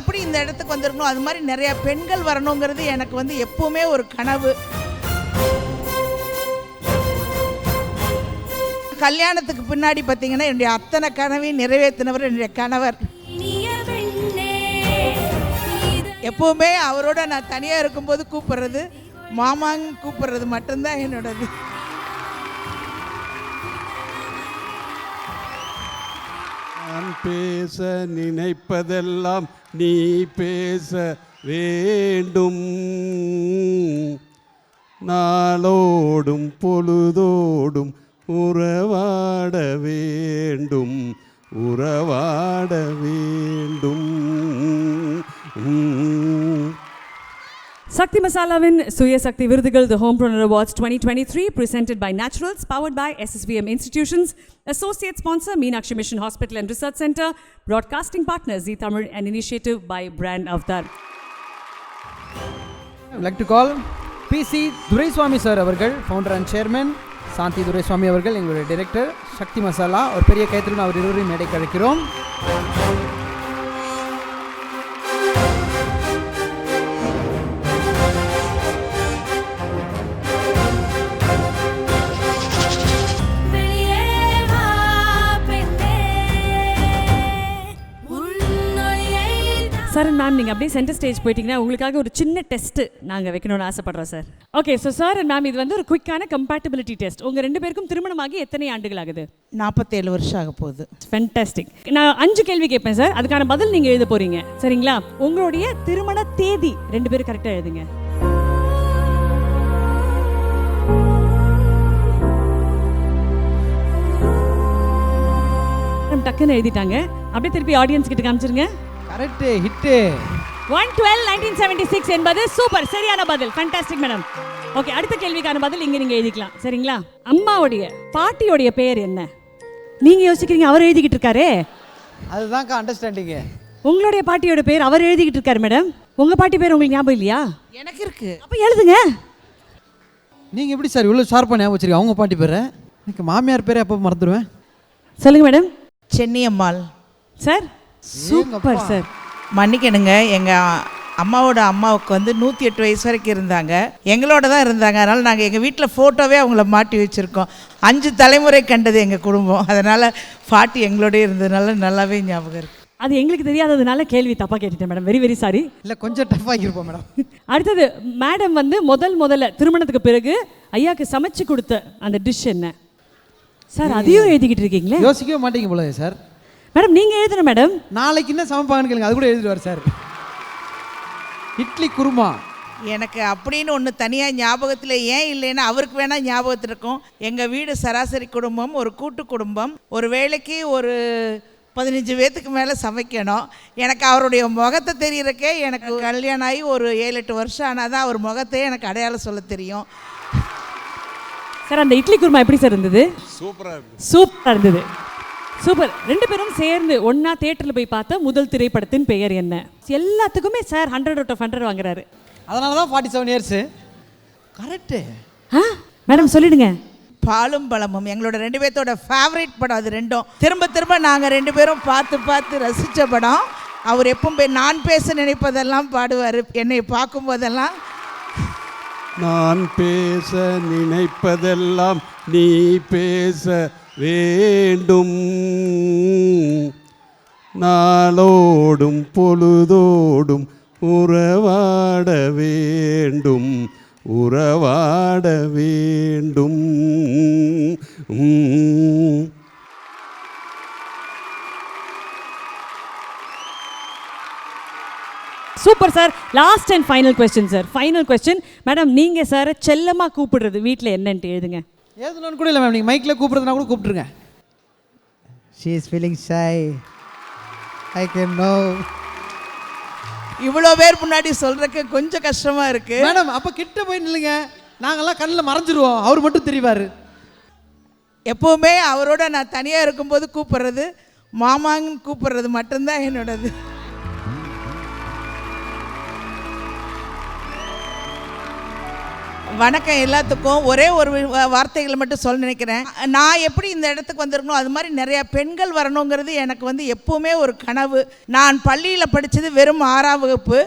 எப்படி இந்த இடத்துக்கு வந்திருக்கணும்? அது மாதிரி நிறைய பெண்கள் வரணுங்கிறது எனக்கு வந்து எப்பவுமே ஒரு கனவு. கல்யாணத்துக்கு பின்னாடி பார்த்தீங்கன்னா என்னுடைய அத்தனை கனவையும் நிறைவேற்றினவர் என்னுடைய கணவர். எப்பவுமே அவரோட நான் தனியாக இருக்கும்போது கூப்பிடுறது மாமாங்க கூப்பிடுறது மட்டும்தான் என்னோடது. நான் பேச நினைப்பதெல்லாம் நீ பேச வேண்டும். நாளோடும் பொழுதோடும் உறவாட வேண்டும். உறவாட வேண்டும். சக்தி மசாலாவின் சுய சக்தி விருதுகள் the homepreneur awards twenty twenty three presented by Naturals, powered by SSVM Institutions, associate sponsor Meenakshi Mission Hospital and Research Center, broadcasting partner Zee Tamil, and initiative by Brand Avtar. I'd like to call PC Duraiswamy sir அவர்கள் founder and chairman Shanthi Duraiswamy அவர்கள் எங்களுடைய director சக்தி மசாலா ஒரு பெரிய கைத்திருடன் அவர் இருவரையும் மேடைக்கு அழைக்கிறோம் ma'am நீங்கள் அப்படியே சென்டர் ஸ்டேஜ் போயிட்டீங்கன்னா உங்களுக்காக ஒரு சின்ன டெஸ்ட் நாங்கள் வைக்கணும்னு ஆசைப்படுறோம் sir okay so sir ma'am இது வந்து ஒரு குயிக்கான கம்பேட்டபிலிட்டி டெஸ்ட் உங்கள் ரெண்டு பேருக்கும் திருமணமாகி எத்தனை ஆண்டுகள் ஆகுது நாற்பத்தேழு வருஷம் ஆக போகுது. ஃபென்டாஸ்டிக் நான் அஞ்சு கேள்வி கேட்பேன் சார் அதுக்கான பதில் நீங்கள் எழுத போறீங்க. சரிங்களா? உங்களுடைய திருமண தேதி ரெண்டு பேரும் கரெக்டாக எழுதுங்க. டக்குன்னு எழுதிட்டாங்க. அப்படியே திருப்பி ஆடியன்ஸ் கிட்ட காமிச்சிருங்க. Correct hit. One twelve nineteen seventy six என்பது சூப்பர். சரியான பதில். ஃபண்டாஸ்டிக் மேடம் ஓகே அடுத்த கேள்விக்கான பதில் இங்கே நீங்கள் எழுதிக்கலாம். சரிங்களா? அம்மாவுடைய பாட்டியோடைய பெயர் என்ன? நீங்கள் யோசிக்கிறீங்க அவர் எழுதிக்கிட்டு இருக்காரே? அதுதான்க்கா அண்டர்ஸ்டாண்டிங்கு உங்களுடைய பாட்டியோட பேர் அவர் எழுதிக்கிட்டு இருக்காரு மேடம் உங்க பாட்டி பேர் உங்களுக்கு ஞாபகம் இல்லையா? எனக்கு இருக்கு. அப்ப எழுதுங்க. நீங்கள் எப்படி சார் இவ்வளோ ஷார்ப்பாக ஞாபகம் வச்சிருக்கீங்க? அவங்க பாட்டி பேரை? எனக்கு மாமியார் பேரை எப்போ மறந்துடுவேன்? சொல்லுங்க madam Chenniammal. Sir super sir. மன்னிக்கணுங்க எங்கள் அம்மாவோட அம்மாவுக்கு வந்து நூற்றி எட்டு வயசு வரைக்கும் இருந்தாங்க. எங்களோட தான் இருந்தாங்க. அதனால் நாங்கள் எங்கள் வீட்டில் ஃபோட்டோவே அவங்கள மாட்டி வச்சுருக்கோம். அஞ்சு தலைமுறை கண்டது எங்கள் குடும்பம். அதனால் பாட்டி எங்களோடய இருந்ததுனால நல்லாவே ஞாபகம் இருக்குது அது எங்களுக்கு தெரியாததுனால கேள்வி தப்பா கேட்டுட்டேன் மேடம் வெரி வெரி சாரி இல்லை கொஞ்சம் டஃப்பாக இருப்போம் மேடம் அடுத்தது மேடம் வந்து முதல் முதல்ல திருமணத்துக்கு பிறகு ஐயாக்கு சமைச்சு கொடுத்த அந்த டிஷ் என்ன? சார் அதையும் எழுதிக்கிட்டு இருக்கீங்களே? யோசிக்கவே மாட்டீங்க போல சார். மேடம் நீங்க எழுதுன மேடம் நாளைக்கு என்ன சமைப்பாங்கன்னு கேளுங்க அது கூட எழுதிடுவார் சார். இட்லி குருமா. எனக்கு அப்படின்னு ஒன்று தனியாக ஞாபகத்தில் ஏன் இல்லைன்னா அவருக்கு வேணால் ஞாபகத்தில் இருக்கும். எங்கள் வீடு சராசரி குடும்பம் ஒரு கூட்டு குடும்பம். ஒரு வேளைக்கு ஒரு பதினஞ்சு பேத்துக்கு மேலே சமைக்கணும். எனக்கு அவருடைய முகத்தை தெரியறக்கே எனக்கு கல்யாணம் ஆகி ஒரு ஏழு எட்டு வருஷம் ஆனால் தான் அவர் முகத்தையே எனக்கு அடையாளம் சொல்ல தெரியும். சார் அந்த இட்லி குருமா எப்படி சார் இருந்தது? சூப்பரா இருக்கு சூப்பரா இருந்தது. சூப்பர். ரெண்டு பேரும் சேர்ந்து ஒண்ணா தியேட்டர்ல போய் பார்த்த முதல் திரைப்படத்தின் பெயர் என்ன? எல்லாத்துக்குமே sir hundred out of hundred வாங்குறாரு. அதனால தான் ஃபார்ட்டி செவன் இயர்ஸு கரெக்டு ஆ? மேடம் சொல்லிடுங்க. பாலும் பழமும். எங்களோட ரெண்டு பேர்த்தோட ஃபேவரட் படம் அது ரெண்டும். திரும்ப திரும்ப நாங்கள் ரெண்டு பேரும் பார்த்து பார்த்து ரசித்த படம். அவர் எப்பவும் போய் நான் பேச நினைப்பதெல்லாம் பாடுவார். என்னை பார்க்கும்போதெல்லாம் நான் பேச நினைப்பதெல்லாம் நீ பேச வேண்டும். நாளோடும் பொழுதோடும் உறவாட வேண்டும். உறவாட வேண்டும். உம். Super sir. Last and final question sir final question madam நீங்கள் சார் செல்லமாக கூப்பிடுறது வீட்டில் என்னன்ட்டு எழுதுங்க. ஏதுன்னு கூட இல்லை மேம் நீங்கள் மைக்கில் கூப்பிட்றதுனா கூட கூப்பிட்ருங்க she is feeling shy I can know இவ்வளோ பேர் முன்னாடி சொல்கிறக்கு கொஞ்சம் கஷ்டமாக இருக்குது மேடம் அப்போ கிட்ட போய் நில்லுங்க. நாங்கெல்லாம் கண்ணில் மறைஞ்சிருவோம். அவர் மட்டும் தெரிவார். எப்போவுமே அவரோட நான் தனியாக இருக்கும்போது கூப்பிடுறது மாமான்னு கூப்பிடுறது மட்டும்தான் என்னோடது. வணக்கம் எல்லாத்துக்கும் ஒரே ஒரு வார்த்தைகளை மட்டும் சொல்ல நினைக்கிறேன். நான் எப்படி இந்த இடத்துக்கு வந்திருக்கணும் அது மாதிரி நிறையா பெண்கள் வரணுங்கிறது எனக்கு வந்து எப்பவுமே ஒரு கனவு. நான் பள்ளியில் படித்தது வெறும் ஆறாம் வகுப்பு.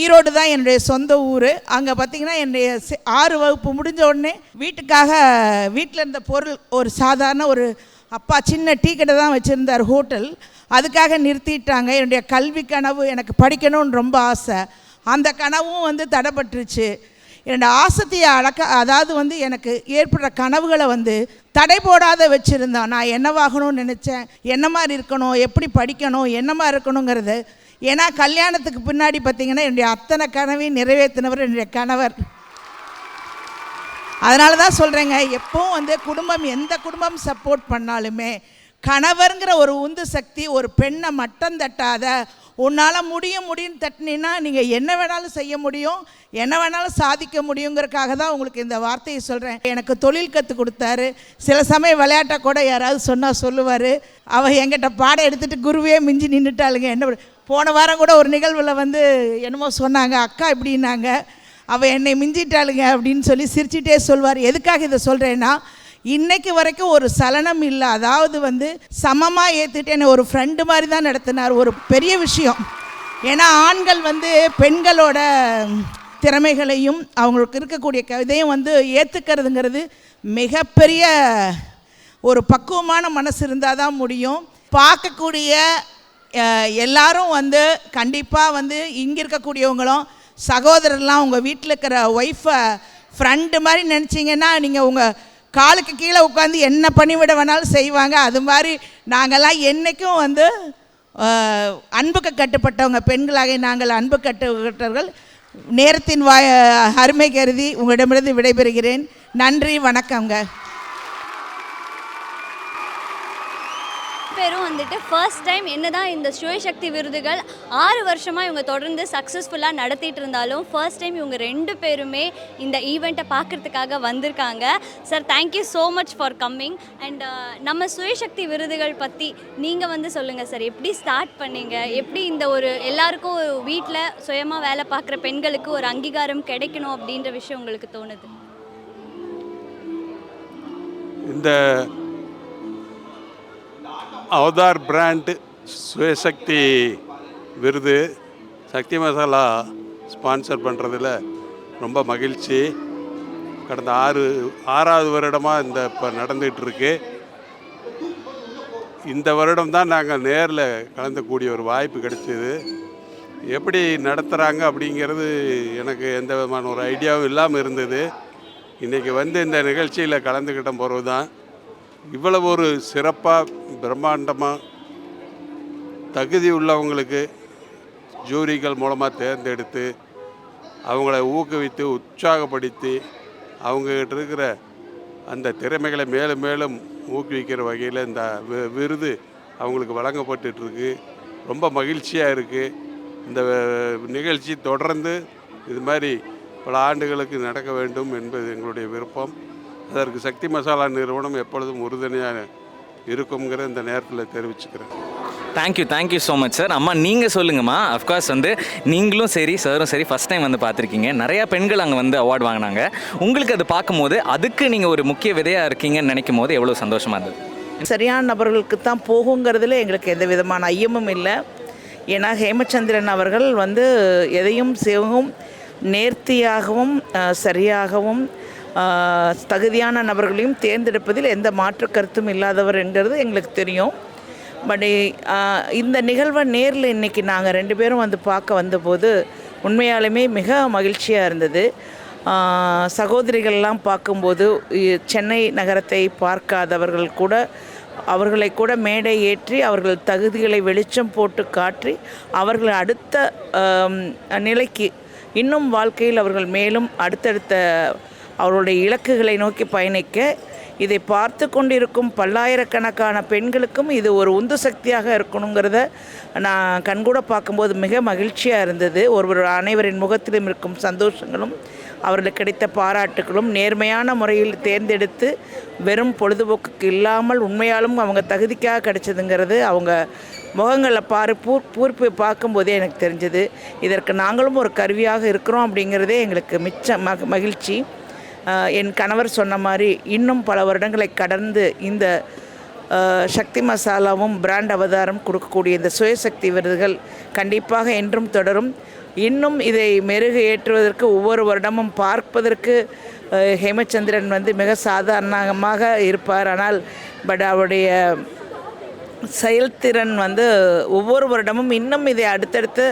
ஈரோடு தான் என்னுடைய சொந்த ஊர். அங்கே பார்த்தீங்கன்னா என்னுடைய ஆறு வகுப்பு முடிஞ்ச உடனே வீட்டுக்காக வீட்டில் இருந்த பொருள் ஒரு சாதாரண ஒரு அப்பா சின்ன டீ கடை தான் வச்சுருந்தார் ஹோட்டல். அதுக்காக நிறுத்திட்டாங்க. என்னுடைய கல்வி கனவு எனக்கு படிக்கணும்னு ரொம்ப ஆசை. அந்த கனவும் வந்து தடைப்பட்டுருச்சு என்னோட ஆசத்தையை அடக்க அதாவது வந்து எனக்கு ஏற்படுற கனவுகளை வந்து தடை போடாத வச்சுருந்தோம் நான் என்னவாகணும்னு நினச்சேன் என்ன மாதிரி இருக்கணும் எப்படி படிக்கணும் என்ன மாதிரி இருக்கணுங்கிறது ஏன்னா கல்யாணத்துக்கு பின்னாடி பார்த்திங்கன்னா என்னுடைய அத்தனை கனவையும் நிறைவேற்றினவர் என்னுடைய கணவர். அதனால தான் சொல்கிறேங்க எப்பவும் வந்து குடும்பம் எந்த குடும்பம் சப்போர்ட் பண்ணாலுமே கணவருங்கிற ஒரு உந்து சக்தி ஒரு பெண்ணை மட்டம் தட்டாத உன்னால் முடியும் முடியும் தட்டினீன்னா நீங்கள் என்ன வேணாலும் செய்ய முடியும் என்ன வேணாலும் சாதிக்க முடியுங்கிறதுக்காக தான் உங்களுக்கு இந்த வார்த்தையை சொல்கிறேன் எனக்கு தொழில் கற்றுக் கொடுத்தாரு. சில சமயம் விளையாட்டை கூட யாராவது சொன்னால் சொல்லுவார். அவள் எங்கிட்ட பாடம் எடுத்துகிட்டு குருவே மிஞ்சி நின்றுட்டாளுங்க என்ன போன வாரம் கூட ஒரு நிகழ்வில் வந்து என்னமோ சொன்னாங்க அக்கா இப்படின்னாங்க. அவள் என்னை மிஞ்சிட்டாளுங்க அப்படின்னு சொல்லி சிரிச்சிட்டே சொல்வார். எதுக்காக இதை சொல்கிறேன்னா இன்னைக்கு வரைக்கும் ஒரு சலனம் இல்லை. அதாவது வந்து சமமாக ஏற்றுட்டு என்னை ஒரு ஃப்ரெண்டு மாதிரி தான் நடத்தினார். ஒரு பெரிய விஷயம். ஏன்னா ஆண்கள் வந்து பெண்களோட திறமைகளையும் அவங்களுக்கு இருக்கக்கூடிய கவிதையும் இதையும் வந்து ஏற்றுக்கிறதுங்கிறது மிகப்பெரிய ஒரு பக்குவமான மனசு இருந்தால் தான் முடியும். பார்க்கக்கூடிய எல்லாரும் வந்து கண்டிப்பாக வந்து இங்கே இருக்கக்கூடியவங்களும் சகோதரர்லாம் உங்கள் வீட்டில் இருக்கிற ஒய்ஃபை ஃப்ரெண்டு மாதிரி நினச்சிங்கன்னா நீங்கள் உங்கள் காலுக்கு கீழே உட்காந்து என்ன பண்ணிவிட வேணாலும் செய்வாங்க. அது மாதிரி நாங்கள்லாம் என்றைக்கும் வந்து அன்புக்கு கட்டுப்பட்டவங்க பெண்களாக நாங்கள் அன்பு கட்டுப்பட்டவர்கள். நேரத்தின் வாய் அருமை கருதி உங்களிடமிருந்து விடைபெறுகிறேன். நன்றி வணக்கங்க பேரும் வந்துட்டு ஃபர்ஸ்ட் டைம் என்னதான் இந்த சிவசக்தி விருதுகள் ஆறு வருஷமாக இவங்க தொடர்ந்து சக்ஸஸ்ஃபுல்லாக நடத்திட்டு இருந்தாலும் ஃபர்ஸ்ட் டைம் இவங்க ரெண்டு பேருமே இந்த ஈவெண்ட்டை பார்க்கறதுக்காக வந்திருக்காங்க. Sir thank you so much for coming and நம்ம சுயசக்தி விருதுகள் பற்றி நீங்கள் வந்து சொல்லுங்கள் சார் எப்படி ஸ்டார்ட் பண்ணீங்க? எப்படி இந்த ஒரு எல்லாருக்கும் வீட்டில் சுயமாக வேலை பார்க்குற பெண்களுக்கு ஒரு அங்கீகாரம் கிடைக்கணும் அப்படின்ற விஷயம் உங்களுக்கு தோணுது? இந்த அவதார் பிராண்டு சுயசக்தி விருது. சக்தி மசாலா ஸ்பான்சர் பண்ணுறதுல ரொம்ப மகிழ்ச்சி. கடந்த ஆறு ஆறாவது வருடமாக இந்த இப்போ நடந்துகிட்ருக்கு. இந்த வருடம் தான் நாங்கள் நேரில் கலந்துக்கூடிய ஒரு வாய்ப்பு கிடைச்சிது. எப்படி நடத்துகிறாங்க அப்படிங்கிறது எனக்கு எந்த விதமான ஒரு ஐடியாவும் இல்லாமல் இருந்தது. இன்றைக்கி வந்து இந்த நிகழ்ச்சியில் கலந்துக்கிட்ட போகிறது தான் இவ்வளவு ஒரு சிறப்பாக பிரம்மாண்டமாக தகுதி உள்ளவங்களுக்கு ஜூரிகள் மூலமாக தேர்ந்தெடுத்து அவங்கள ஊக்குவித்து உற்சாகப்படுத்தி அவங்ககிட்ட இருக்கிற அந்த திறமைகளை மேலும் மேலும் ஊக்குவிக்கிற வகையில் இந்த வி- விருது அவங்களுக்கு வழங்கப்பட்டுருக்கு ரொம்ப மகிழ்ச்சியாக இருக்குது இந்த நிகழ்ச்சி தொடர்ந்து இது மாதிரி பல ஆண்டுகளுக்கு நடக்க வேண்டும் என்பது எங்களுடைய விருப்பம். அதற்கு சக்தி மசாலா நிறுவனம் எப்பொழுதும் உறுதுணையாக இருக்குங்கிற இந்த நேரத்தில் தெரிவிச்சுக்கிறேன். Thank you thank you so much sir அம்மா நீங்கள் சொல்லுங்கம்மா. அஃப்கோர்ஸ் வந்து நீங்களும் சரி சாரும் சரி ஃபஸ்ட் டைம் வந்து பார்த்துருக்கீங்க. நிறையா பெண்கள் அங்கே வந்து அவார்ட் வாங்கினாங்க. உங்களுக்கு அது பார்க்கும்போது அதுக்கு நீங்கள் ஒரு முக்கிய விதையாக இருக்கீங்கன்னு நினைக்கும் போது எவ்வளோ சந்தோஷமாக இருந்தது? சரியான நபர்களுக்கு தான் போகுங்கிறதுல எங்களுக்கு எந்த விதமான ஐயமும் இல்லை. ஏன்னா ஹேமச்சந்திரன் அவர்கள் வந்து எதையும் செய்யவும் நேர்த்தியாகவும் சரியாகவும் தகுதியான நபர்களையும் தேர்ந்தெடுப்பதில் எந்த மாற்று கருத்தும் இல்லாதவர் என்கிறது எங்களுக்கு தெரியும். பட் இந்த நிகழ்வை நேரில் இன்றைக்கி நாங்கள் ரெண்டு பேரும் வந்து பார்க்க வந்தபோது உண்மையாலுமே மிக மகிழ்ச்சியாக இருந்தது. சகோதரிகள்லாம் பார்க்கும்போது சென்னை நகரத்தை பார்க்காதவர்கள் கூட அவர்களை கூட மேடை ஏற்றி அவர்கள் தகுதிகளை வெளிச்சம் போட்டு காட்டி அவர்கள் அடுத்த நிலைக்கு இன்னும் வாழ்க்கையில் அவர்கள் மேலும் அடுத்தடுத்த அவருடைய இலக்குகளை நோக்கி பயணிக்க இதை பார்த்து கொண்டிருக்கும் பல்லாயிரக்கணக்கான பெண்களுக்கும் இது ஒரு உந்து சக்தியாக இருக்கணுங்கிறத நான் கண்கூட பார்க்கும்போது மிக மகிழ்ச்சியாக இருந்தது. ஒருவர் அனைவரின் முகத்திலும் இருக்கும் சந்தோஷங்களும் அவர்களுக்கு கிடைத்த பாராட்டுகளும் நேர்மையான முறையில் தேர்ந்தெடுத்து வெறும் பொழுதுபோக்குக்கு இல்லாமல் உண்மையாலும் அவங்க தகுதிக்காக கிடைச்சதுங்கிறது அவங்க முகங்களை பாரு பூர் பூர்ப்பு பார்க்கும்போதே எனக்கு தெரிஞ்சது. இதற்கு நாங்களும் ஒரு கருவியாக இருக்கிறோம் அப்படிங்கிறதே எங்களுக்கு மிச்ச மக மகிழ்ச்சி. என் கணவர் சொன்ன மாதிரி இன்னும் பல வருடங்களை கடந்து இந்த சக்தி மசாலாவும் பிராண்ட் அவதாரம் கொடுக்கக்கூடிய இந்த சுயசக்தி விருதுகள் கண்டிப்பாக என்றும் தொடரும். இன்னும் இதை மெருகு ஏற்றுவதற்கு ஒவ்வொரு வருடமும் பார்ப்பதற்கு ஹேமச்சந்திரன் வந்து மிக சாதாரணமாக இருப்பார். ஆனால் பட் அவருடைய செயல்திறன் வந்து ஒவ்வொரு வருடமும் இன்னும் இதை அடுத்தடுத்து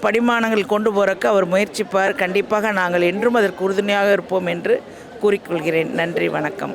படிமானங்கள் கொண்டு போகிறக்கு அவர் முயற்சிப்பார். கண்டிப்பாக நாங்கள் என்றும் அதற்கு உறுதுணையாக இருப்போம் என்று கூறிக்கொள்கிறேன். நன்றி வணக்கம்.